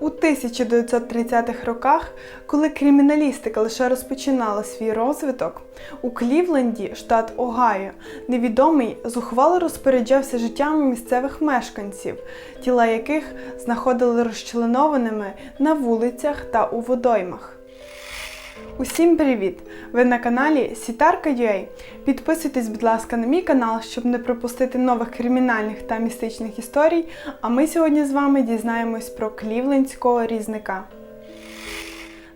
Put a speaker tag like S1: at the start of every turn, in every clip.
S1: У 1930-х роках, коли криміналістика лише розпочинала свій розвиток, у Клівленді, штат Огайо, невідомий зухвало розпоряджався життями місцевих мешканців, тіла яких знаходили розчленованими на вулицях та у водоймах. Усім привіт! Ви на каналі Сітарка.ua. Підписуйтесь, будь ласка, на мій канал, щоб не пропустити нових кримінальних та містичних історій. А ми сьогодні з вами дізнаємось про клівлендського різника.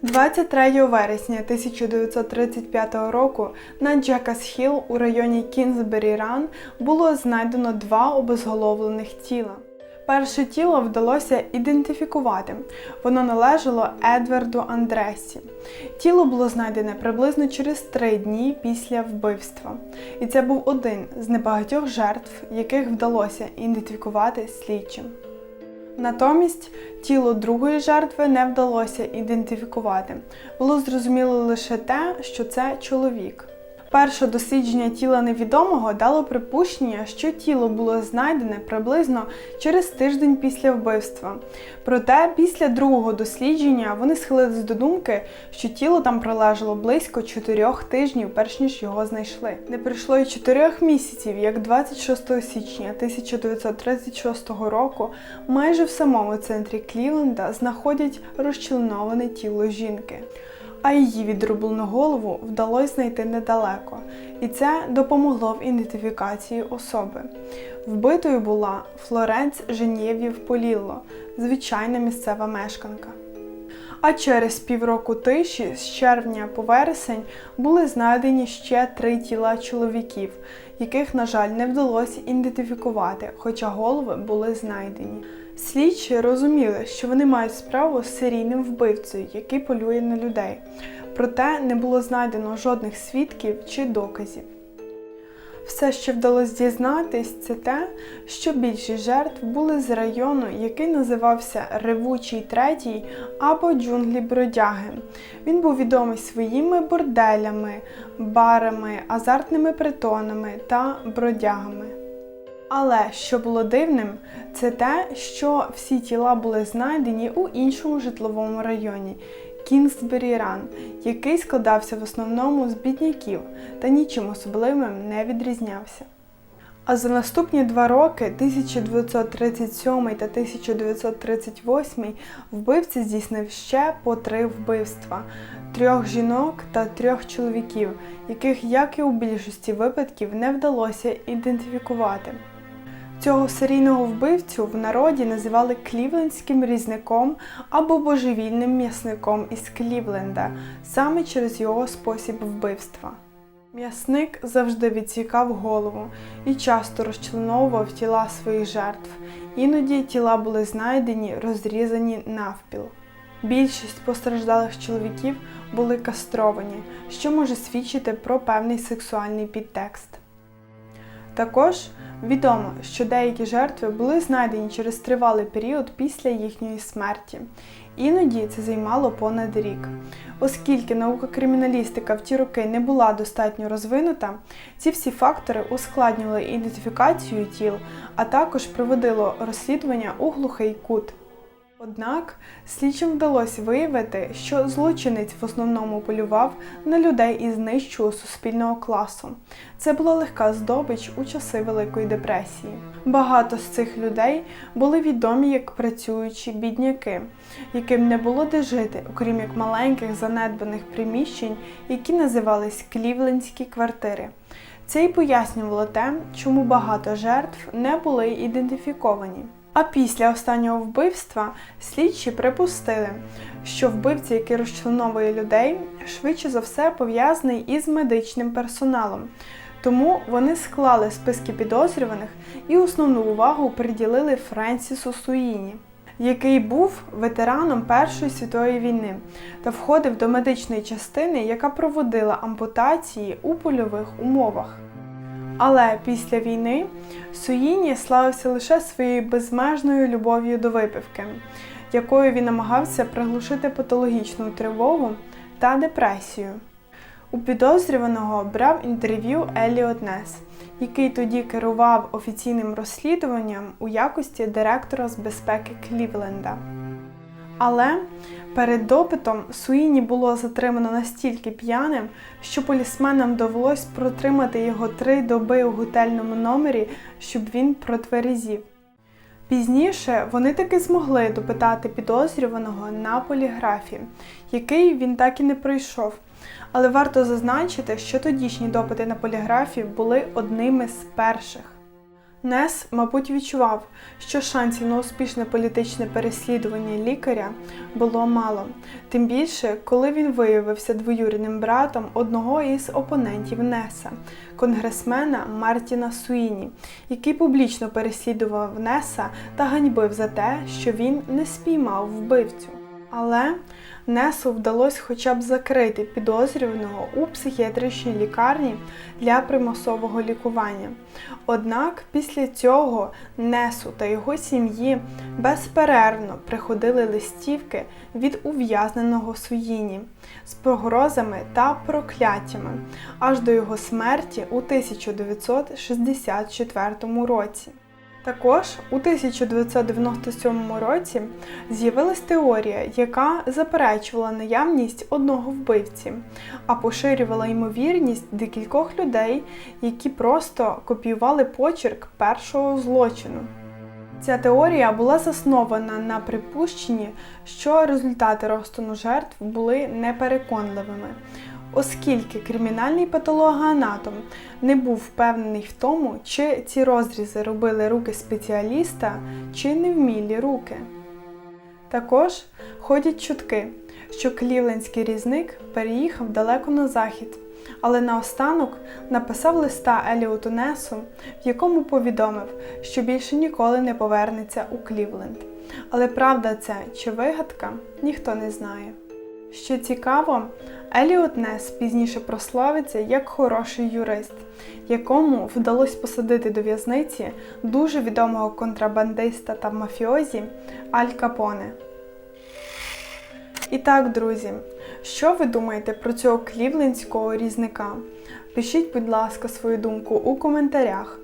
S1: 23 вересня 1935 року на Джекас Хіл у районі Кінзбері Ран було знайдено два обезголовлених тіла. Перше тіло вдалося ідентифікувати. Воно належало Едварду Андресі. Тіло було знайдене приблизно через три дні після вбивства. І це був один з небагатьох жертв, яких вдалося ідентифікувати слідчим. Натомість тіло другої жертви не вдалося ідентифікувати. Було зрозуміло лише те, що це чоловік. Перше дослідження тіла невідомого дало припущення, що тіло було знайдене приблизно через тиждень після вбивства. Проте після другого дослідження вони схилились до думки, що тіло там пролежало близько чотирьох тижнів, перш ніж його знайшли. Не пройшло й чотирьох місяців, як 26 січня 1936 року, майже в самому центрі Клівленда знаходять розчленоване тіло жінки а її відрублену голову вдалося знайти недалеко, і це допомогло в ідентифікації особи. Вбитою була Флоренц Женєвів Полілло, звичайна місцева мешканка. А через півроку тиші, з червня по вересень, були знайдені ще три тіла чоловіків, яких, на жаль, не вдалося ідентифікувати, хоча голови були знайдені. Слідчі розуміли, що вони мають справу з серійним вбивцею, який полює на людей. Проте не було знайдено жодних свідків чи доказів. Все, що вдалося дізнатись, це те, що більшість жертв були з району, який називався Ревучий Третій або Джунглі Бродяги. Він був відомий своїми борделями, барами, азартними притонами та бродягами. Але що було дивним, це те, що всі тіла були знайдені у іншому житловому районі Кінгсбері Ран, який складався в основному з бідняків та нічим особливим не відрізнявся. А за наступні два роки, 1937 та 1938, вбивця здійснив ще по три вбивства трьох жінок та трьох чоловіків, яких, як і у більшості випадків, не вдалося ідентифікувати. Цього серійного вбивцю в народі називали клівлендським різником або божевільним м'ясником із Клівленда, саме через його спосіб вбивства. М'ясник завжди відсікав голову і часто розчленовував тіла своїх жертв. Іноді тіла були знайдені, розрізані навпіл. Більшість постраждалих чоловіків були кастровані, що може свідчити про певний сексуальний підтекст. Також відомо, що деякі жертви були знайдені через тривалий період після їхньої смерті. Іноді це займало понад рік. Оскільки наука криміналістика в ті роки не була достатньо розвинута, ці всі фактори ускладнювали ідентифікацію тіл, а також приводило розслідування у глухий кут. Однак слідчим вдалося виявити, що злочинець в основному полював на людей із нижчого суспільного класу. Це була легка здобич у часи Великої депресії. Багато з цих людей були відомі як працюючі бідняки, яким не було де жити, окрім як маленьких занедбаних приміщень, які називались клівлендські квартири. Це й пояснювало те, чому багато жертв не були ідентифіковані. А після останнього вбивства слідчі припустили, що вбивця, який розчленовує людей, швидше за все пов'язаний із медичним персоналом. Тому вони склали списки підозрюваних і основну увагу приділили Френсісу Суїні, який був ветераном Першої світової війни та входив до медичної частини, яка проводила ампутації у польових умовах. Але після війни Суїні славився лише своєю безмежною любов'ю до випивки, якою він намагався приглушити патологічну тривогу та депресію. У підозрюваного брав інтерв'ю Еліот Нес, який тоді керував офіційним розслідуванням у якості директора з безпеки Клівленда. Але перед допитом Суїні було затримано настільки п'яним, що полісменам довелось протримати його три доби у готельному номері, щоб він протверезів. Пізніше вони таки змогли допитати підозрюваного на поліграфі, який він так і не пройшов. Але варто зазначити, що тодішні допити на поліграфі були одними з перших. Нес, мабуть, відчував, що шансів на успішне політичне переслідування лікаря було мало, тим більше, коли він виявився двоюрідним братом одного із опонентів Неса, конгресмена Мартіна Суїні, який публічно переслідував Неса та ганьбив за те, що він не спіймав вбивцю. Але Несу вдалося хоча б закрити підозрюваного у психіатричній лікарні для примусового лікування. Однак після цього Несу та його сім'ї безперервно приходили листівки від ув'язненого Суїні з погрозами та прокляттями аж до його смерті у 1964 році. Також у 1997 році з'явилась теорія, яка заперечувала наявність одного вбивці, а поширювала ймовірність декількох людей, які просто копіювали почерк першого злочину. Ця теорія була заснована на припущенні, що результати розтину жертв були непереконливими, оскільки кримінальний патологоанатом не був впевнений в тому, чи ці розрізи робили руки спеціаліста, чи невмілі руки. Також ходять чутки, що клівлендський різник переїхав далеко на захід, але наостанок написав листа Еліоту Несу, в якому повідомив, що більше ніколи не повернеться у Клівленд. Але правда це чи вигадка, ніхто не знає. Що цікаво, Еліот Нес пізніше прославиться як хороший юрист, якому вдалося посадити до в'язниці дуже відомого контрабандиста та мафіозі Аль Капоне. І так, друзі, що ви думаєте про цього клівлендського різника? Пишіть, будь ласка, свою думку у коментарях.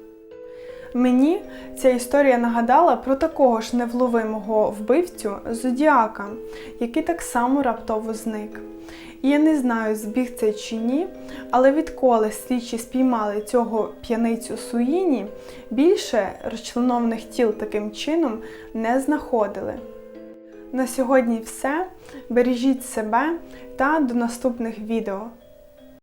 S1: Мені ця історія нагадала про такого ж невловимого вбивцю Зодіака, який так само раптово зник. І я не знаю, збіг це чи ні, але відколи слідчі спіймали цього п'яницю Суїні, більше розчленованих тіл таким чином не знаходили. На сьогодні все. Бережіть себе та до наступних відео.